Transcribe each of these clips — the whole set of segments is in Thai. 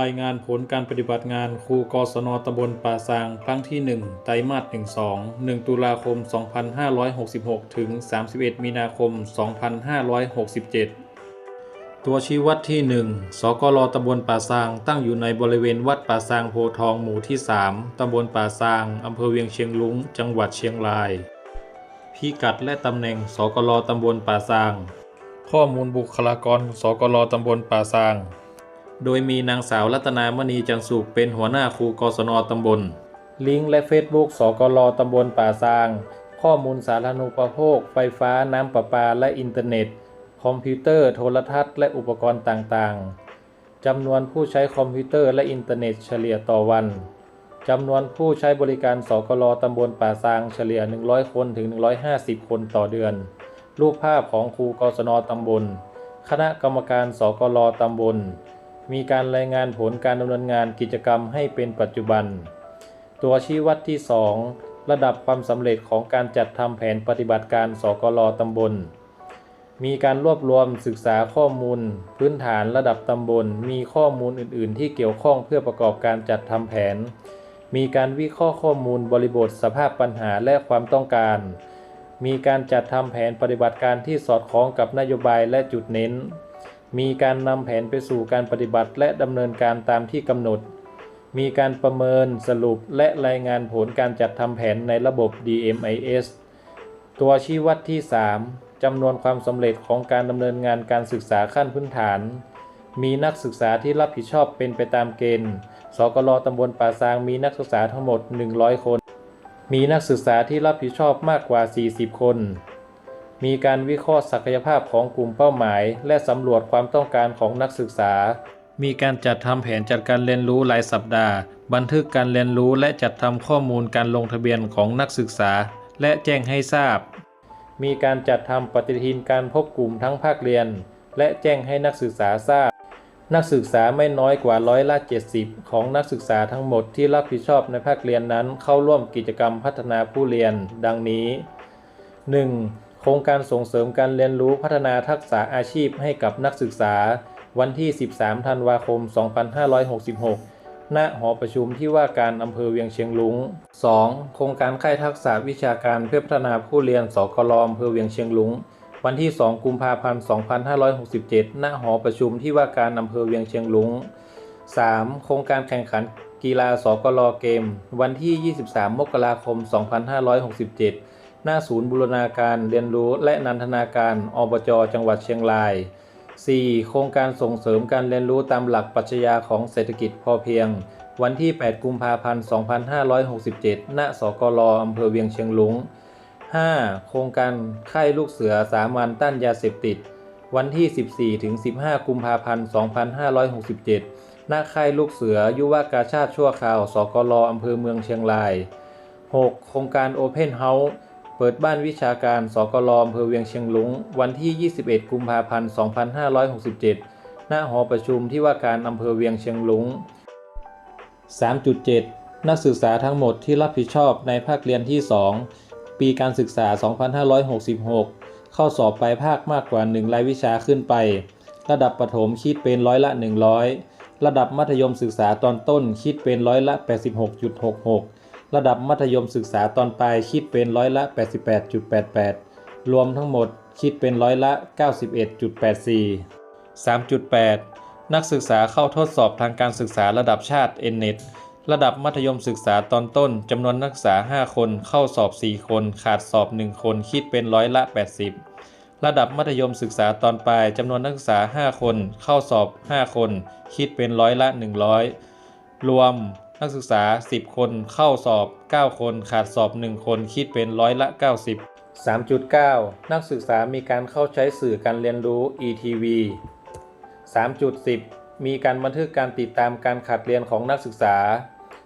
รายงานผลการปฏิบัติงานครูกศนตำบลป่าซาง ครั้งที่ 1 ไตรมาส12 1 ตุลาคม 2566 ถึง 31 มีนาคม 2567 ตัวชี้วัดที่ 1 สกลตำบลป่าซาง ตั้งอยู่ในบริเวณวัดป่าซางโพทองหมู่ที่ 3 ตำบลป่าซาง อำเภอเวียงเชียงลุง จังหวัดเชียงราย พิกัดและตำแหน่ง สกลตำบลป่าซาง ข้อมูลบุคลากร สกลตำบลป่าซาง โดยมีนางสาวรัตนามณีจันสุขเป็นหัวหน้าครูกศนตำบล ลิงก์และเฟซบุ๊กสกลตำบลป่าซาง ข้อมูลสาธารณูปโภค ไฟฟ้าน้ำประปาและอินเทอร์เน็ต คอมพิวเตอร์โทรทัศน์และอุปกรณ์ต่างๆจำนวนผู้ใช้คอมพิวเตอร์และอินเทอร์เน็ตเฉลี่ยต่อวันจำนวนผู้ใช้บริการสกลตำบลป่าซางเฉลี่ย 100 คนถึง 150 คนต่อเดือน รูปภาพของครูกศนตำบล คณะกรรมการสกลตำบล มีการรายงานผลการดำเนินงานกิจกรรมให้เป็นปัจจุบัน ตัวชี้วัดที่ 2 ระดับความสำเร็จของการจัดทำแผนปฏิบัติการสกลตำบล มีการรวบรวมศึกษาข้อมูล พื้นฐานระดับตำบล มีข้อมูลอื่น ๆ ที่เกี่ยวข้องเพื่อประกอบการจัดทำแผน มีการวิเคราะห์ข้อมูลบริบทสภาพปัญหาและความต้องการ มีการจัดทำแผนปฏิบัติการที่สอดคล้องกับนโยบายและจุดเน้น มีการนำแผนไปสู่การปฏิบัติและดำเนินการตามที่กำหนด มีการประเมินสรุปและรายงานผลการจัดทำแผนในระบบ DMIS ตัวชี้วัดที่ 3จำนวนความสำเร็จของการดำเนินงานการศึกษาขั้นพื้นฐาน มีนักศึกษาที่รับผิดชอบเป็นไปตามเกณฑ์ สกลตำบลป่าซางมีนักศึกษาทั้งหมด 100 คน มีนักศึกษาที่รับผิดชอบมากกว่า 40 คน มีการวิเคราะห์ศักยภาพของกลุ่มเป้าหมาย และสำรวจความต้องการของนักศึกษา มีการจัดทำแผนจัดการเรียนรู้รายสัปดาห์ บันทึกการเรียนรู้และจัดทำข้อมูลการลงทะเบียนของนักศึกษา และแจ้งให้ทราบ มีการจัดทำปฏิทินการพบกลุ่มทั้งภาคเรียน และแจ้งให้นักศึกษาทราบ นักศึกษาไม่น้อยกว่าร้อยละ70 ของนักศึกษาทั้งหมดที่รับผิดชอบในภาคเรียนนั้นเข้าร่วมกิจกรรมพัฒนาผู้เรียน ดังนี้ 1. โครงการส่งเสริมการเรียนรู้พัฒนาทักษะอาชีพให้กับนักศึกษา วันที่ 13 ธันวาคม 2566 ณ หอประชุมที่ว่าการอำเภอเวียงเชียงลุง 2. โครงการค่ายทักษะวิชาการเพื่อพัฒนาผู้เรียนสกลอำเภอเวียงเชียงลุง วันที่ 2 กุมภาพันธ์ 2567 ณ หอประชุมที่ว่าการอำเภอเวียงเชียงลุง 3. โครงการแข่งขันกีฬาสกลเกม วันที่ 23 มกราคม 2567 หน้าศูนย์บูรณาการเรียนรู้และนันทนาการอบจจังหวัดเชียงราย 4. โครงการส่งเสริมการเรียนรู้ตามหลักปรัชญาของเศรษฐกิจพอเพียง วันที่ 8 กุมภาพันธ์ 2567 ณ สกลอำเภอเวียงเชียงลุง 5. โครงการค่ายลูกเสือสามัญต้านยาเสพติด วันที่ 14 ถึง 15 กุมภาพันธ์ 2567 ณ ค่ายลูกเสือยุวกาชาติชั่วคราว สกลอำเภอเมืองเชียงราย 6. โครงการ Open House เปิดบ้านวิชาการ สกลอำเภอเวียงเชียงลุง วันที่ 21 กุมภาพันธ์ 2567 ณ หอประชุมที่ว่าการอำเภอเวียงเชียงลุง 3.7 นักศึกษาทั้งหมดที่รับผิดชอบในภาคเรียนที่ 2 ปีการศึกษา 2566 เข้าสอบปลายภาคมากกว่า 1 รายวิชาขึ้นไป ระดับประถมคิดเป็นร้อยละ 100 ระดับมัธยมศึกษาตอนต้นคิดเป็นร้อยละ 86.66 ระดับมัธยมศึกษาตอนปลายคิดเป็นร้อยละ 88.88 รวมทั้งหมดคิดเป็นร้อยละ 91.84 3.8 นักศึกษาเข้าทดสอบทางการศึกษาระดับชาติ NNET ระดับมัธยมศึกษาตอนต้นจำนวนนักศึกษา 5 คนเข้าสอบ 4 คน ขาดสอบ 1 คนคิดเป็นร้อยละ 80 ระดับมัธยมศึกษาตอนปลายจำนวนนักศึกษา 5 คน เข้าสอบ 5 คน คิดเป็นร้อยละ 100 รวม นักศึกษา 10 คนเข้าสอบ 9 คนขาดสอบ 1 คนคิดเป็นร้อยละ 90 3.9 นักศึกษามีการเข้าใช้สื่อการเรียนรู้ ETV 3.10 มีการบันทึกการติดตามการขัดเรียนของนักศึกษา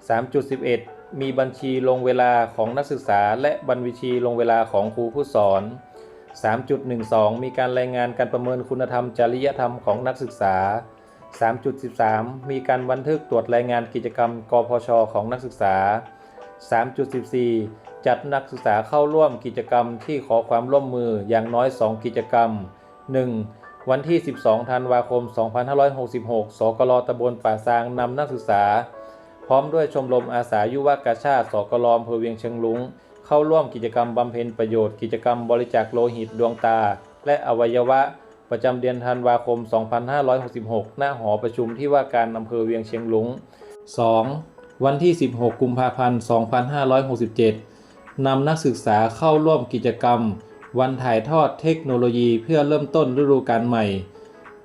3.11 มีบัญชีลงเวลาของนักศึกษา และบัญชีลงเวลาของครูผู้สอน 3.12 มีการรายงานการประเมินคุณธรรมจริยธรรมของนักศึกษา 3.13 มีการบันทึกตรวจรายงานกิจกรรม กพช ของนักศึกษา 3.14 จัดนักศึกษาเข้าร่วมกิจกรรมที่ขอความร่วมมืออย่างน้อย 2 กิจกรรม 1. วันที่ 12 ธันวาคม 2566 สกลตำบลป่าซางนำนักศึกษา พร้อมด้วยชมรมอาสายุวกาชาติสกลอำเภอเวียงเชียงลุงเข้าร่วมกิจกรรมบำเพ็ญประโยชน์ กิจกรรมบริจาคโลหิตดวงตา และอวัยวะ ประจำเดือนธันวาคม 2566ณหอประชุมที่ว่าการอำเภอเวียงเชียงลุง 2. วันที่ 16 กุมภาพันธ์ 2567 นำนักศึกษาเข้าร่วมกิจกรรม วันถ่ายทอดเทคโนโลยีเพื่อเริ่มต้นฤดูกาลใหม่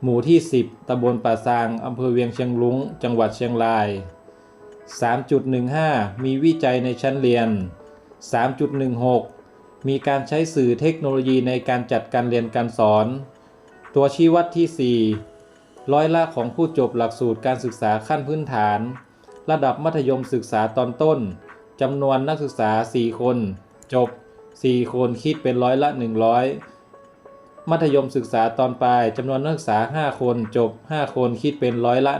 หมู่ที่ 10 ตำบลป่าซางอำเภอเวียงเชียงลุง จังหวัดเชียงราย 3.15 มีวิจัยในชั้นเรียน 3.16 มีการใช้สื่อเทคโนโลยีในการจัดการเรียนการสอน ตัวชี้วัดที่ 4 ร้อยละของผู้จบหลักสูตรการศึกษาขั้นพื้นฐาน ระดับมัธยมศึกษาตอนต้นจำนวนนักศึกษา 4 คน จบ 4 คนคิดเป็นร้อยละ 100 มัธยมศึกษาตอนปลายจำนวนนักศึกษา 5 คน จบ 5 คนคิดเป็นร้อยละ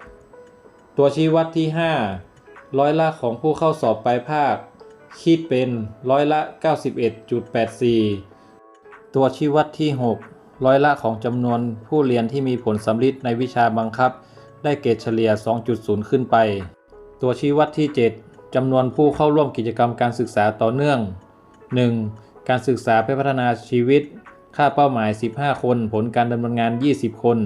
100 ตัวชี้วัดที่ 5 ร้อยละของผู้เข้าสอบปลายภาค คิดเป็นร้อยละ 91.84 ตัวชี้วัดที่ 6 ร้อยละของจำนวนผู้เรียนที่มีผลสำลิดในวิชาบังคับ ได้เกรดเฉลี่ย 2.0 ขึ้นไป ตัวชี้วัดที่ 7จำนวนผู้เข้าร่วมกิจกรรมการศึกษาต่อเนื่อง 1. การศึกษาเพื่อพัฒนาชีวิต ค่าเป้าหมาย 15 คน ผลการดำเนินงาน 20 คน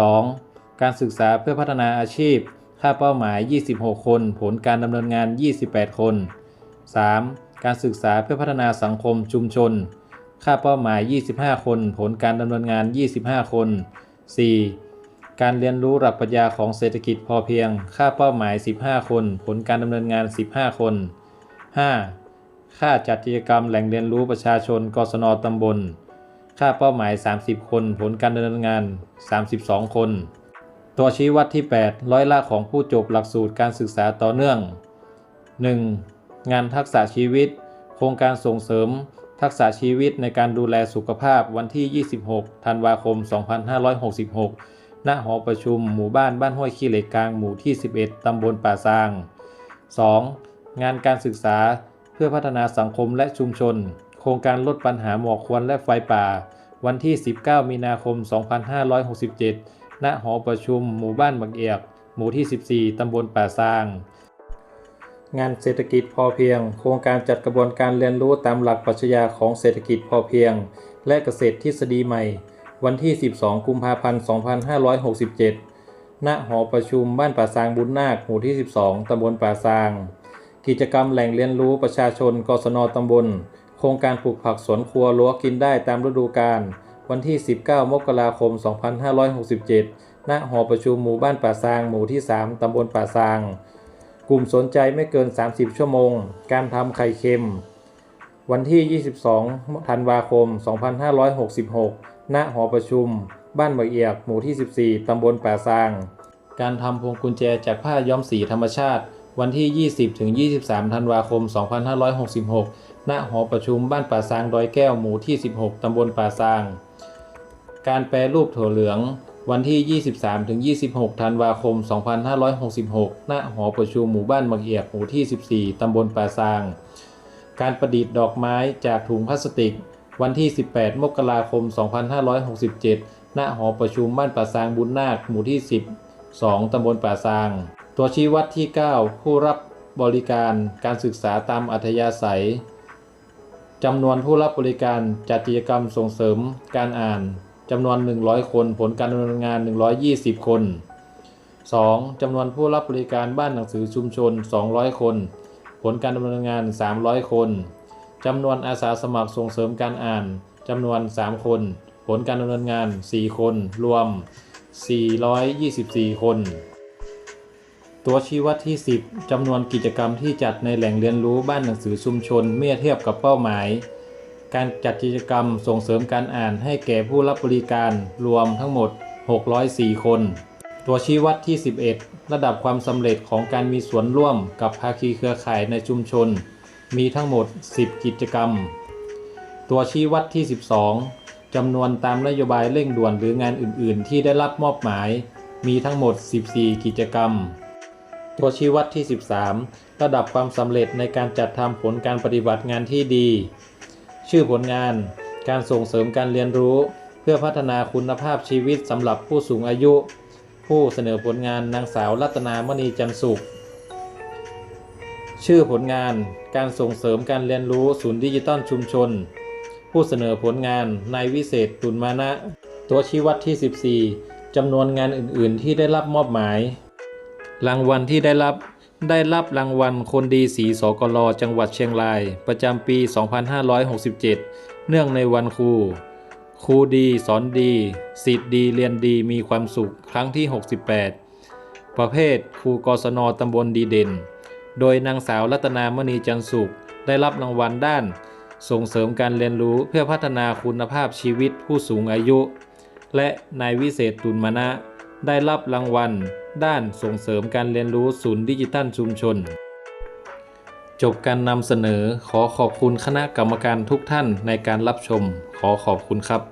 2. การศึกษาเพื่อพัฒนาอาชีพ ค่าเป้าหมาย 26 คน ผลการดำเนินงาน 28 คน 3. การศึกษาเพื่อพัฒนาสังคมชุมชน ค่าเป้าหมาย 25 คน ผลการดำเนินงาน 25 คน 4. การเรียนรู้หลักปรัชญาของเศรษฐกิจพอเพียง ค่าเป้าหมาย 15 คน ผลการดำเนินงาน 15 คน 5. ค่าจัดกิจกรรมแหล่งเรียนรู้ประชาชนกศนตำบล ค่าเป้าหมาย 30 คน ผลการดำเนินงาน 32 คน ตัวชี้วัดที่ 8 ร้อยละของผู้จบหลักสูตรการศึกษาต่อเนื่อง 1. งานทักษะชีวิต โครงการส่งเสริม ทักษะชีวิตในการดูแลสุขภาพวันที่ 26 ธันวาคม 2566 ณ หอประชุมหมู่บ้านบ้านห้วยขี้เหล็กกลางหมู่ที่ 11 ตำบลป่าซาง 2. งานการศึกษาเพื่อพัฒนาสังคมและชุมชน โครงการลดปัญหาหมอกควันและไฟป่า วันที่ 19 มีนาคม 2567 ณ หอประชุมหมู่บ้านบางเอียก หมู่ที่ 14 ตำบลป่าซาง งานเศรษฐกิจพอเพียง โครงการจัดกระบวนการเรียนรู้ตามหลักปรัชญาของเศรษฐกิจพอเพียง และเกษตรทฤษฎีใหม่ วันที่ 12 กุมภาพันธ์ 2567 ณ หอประชุมบ้านป่าซางบุญนาค หมู่ที่ 12 ตำบลป่าซาง กิจกรรมแหล่งเรียนรู้ประชาชน กศนตำบล โครงการปลูกผักสวนครัวรั้วกินได้ตามฤดูกาล วันที่ 19 มกราคม 2567 ณ หอประชุมหมู่บ้านป่าซาง หมู่ที่ 3 ตำบลป่าซาง กลุ่มสนใจไม่เกิน 30 ชั่วโมง การทำไข่เค็ม วันที่ 22 ธันวาคม 2566 ณ หอประชุม บ้านมะเอียก หมู่ที่ 14 ตำบลป่าซาง การทำพวงกุญแจจากผ้าย้อมสีธรรมชาติ วันที่ 20 ถึง 23 ธันวาคม 2566 ณ หอประชุมบ้านป่าซางดอยแก้ว หมู่ที่ 16 ตำบลป่าซาง การแปรรูปถั่วเหลือง วันที่ 23ถึง26 ธันวาคม 2566 ณ หอประชุมหมู่บ้านมะเอียกหมู่ที่ 14 ตำบลป่าซาง การประดิษฐ์ดอกไม้จากถุงพลาสติก วันที่ 18 มกราคม 2567 ณ หอประชุมบ้านป่าซางบุญนาค หมู่ที่12ตำบลป่าซาง ตัวชี้วัดที่ 9 ผู้รับบริการการศึกษาตามอัธยาศัยจำนวนผู้รับบริการจัดกิจกรรมส่งเสริมการอ่าน จำนวน 100 คน ผลการดำเนินงาน 120 คน 2. จำนวนผู้รับบริการบ้านหนังสือชุมชน 200 คน ผลการดำเนินงาน 300 คนจำนวนอาสาสมัครส่งเสริมการอ่านจำนวน 3 คน ผลการดำเนินงาน 4 คน รวม 424 คน ตัวชี้วัดที่ 10จำนวนกิจกรรมที่จัดในแหล่งเรียนรู้บ้านหนังสือชุมชน เมื่อเทียบกับเป้าหมาย การจัดกิจกรรมส่งเสริมการอ่านให้แก่ผู้รับบริการรวมทั้งหมด 604 คน ตัวชี้วัดที่ 11 ระดับความสำเร็จของการมีส่วนร่วมกับภาคีเครือข่ายในชุมชน มีทั้งหมด 10 กิจกรรม ตัวชี้วัดที่ 12จำนวนตามนโยบายเร่งด่วนหรืองานอื่น ๆ ที่ได้รับมอบหมาย มีทั้งหมด 14 กิจกรรม ตัวชี้วัดที่ 13 ระดับความสำเร็จในการจัดทำผลการปฏิบัติงานที่ดี ชื่อผลงาน การส่งเสริมการเรียนรู้ เพื่อพัฒนาคุณภาพชีวิตสำหรับผู้สูงอายุ ผู้เสนอผลงานนางสาวรัตนามณีจันทร์สุข ชื่อผลงาน การส่งเสริมการเรียนรู้ศูนย์ดิจิตอลชุมชน ผู้เสนอผลงานนายวิเศษตุลมานะ ตัวชี้วัดที่ 14จำนวนงานอื่น ๆ ที่ได้รับมอบหมาย รางวัลที่ได้รับ ได้รับรางวัลคนดีสีสกลจังหวัดเชียงราย ประจำปี 2567 เนื่องในวันครู ครูดีสอนดีสิทธิ์ดีเรียนดีมีความสุขครั้งที่ 68 ประเภทครูกศนตำบลดีเด่น โดยนางสาวรัตนามณีจันทร์สุข ได้รับรางวัลด้าน ส่งเสริมการเรียนรู้เพื่อพัฒนาคุณภาพชีวิตผู้สูงอายุ และนายวิเศษตุลมณะได้รับรางวัล ด้านส่งเสริมการเรียนรู้ศูนย์ดิจิทัลชุมชน จบการนำเสนอขอขอบคุณคณะกรรมการทุกท่านในการรับชม ขอขอบคุณครับ